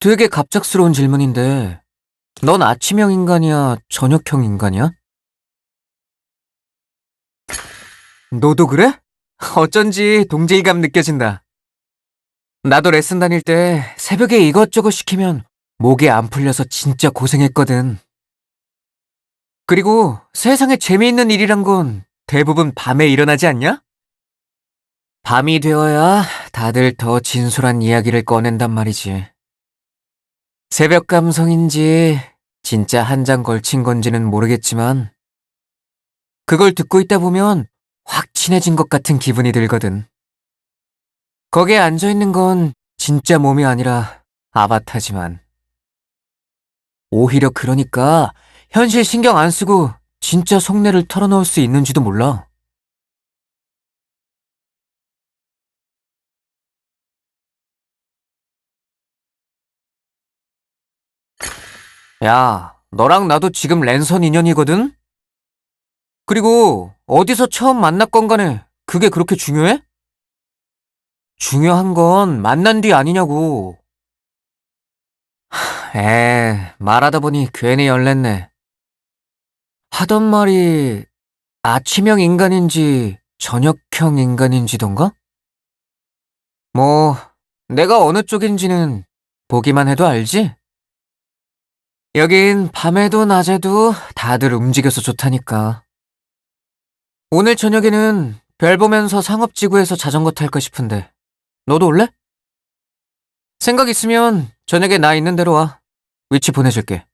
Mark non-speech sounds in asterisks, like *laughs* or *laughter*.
되게 갑작스러운 질문인데, 넌 아침형 인간이야, 저녁형 인간이야? 너도 그래? *laughs* 어쩐지 동질감 느껴진다. 나도 레슨 다닐 때 새벽에 이것저것 시키면 목이 안 풀려서 진짜 고생했거든. 그리고 세상에 재미있는 일이란 건 대부분 밤에 일어나지 않냐? 밤이 되어야 다들 더 진솔한 이야기를 꺼낸단 말이지. 새벽 감성인지 진짜 한 장 걸친 건지는 모르겠지만 그걸 듣고 있다 보면 확 친해진 것 같은 기분이 들거든. 거기에 앉아 있는 건 진짜 몸이 아니라 아바타지만. 오히려 그러니까 현실 신경 안 쓰고 진짜 속내를 털어놓을 수 있는지도 몰라. 야, 너랑 나도 지금 랜선 인연이거든? 그리고 어디서 처음 만났건 간에 그게 그렇게 중요해? 중요한 건 만난 뒤 아니냐고. 하, 에, 말하다 보니 괜히 열냈네. 하던 말이 아침형 인간인지 저녁형 인간인지던가? 뭐, 내가 어느 쪽인지는 보기만 해도 알지? 여긴 밤에도 낮에도 다들 움직여서 좋다니까. 오늘 저녁에는 별 보면서 상업지구에서 자전거 탈까 싶은데, 너도 올래? 생각 있으면 저녁에 나 있는 대로 와. 위치 보내줄게.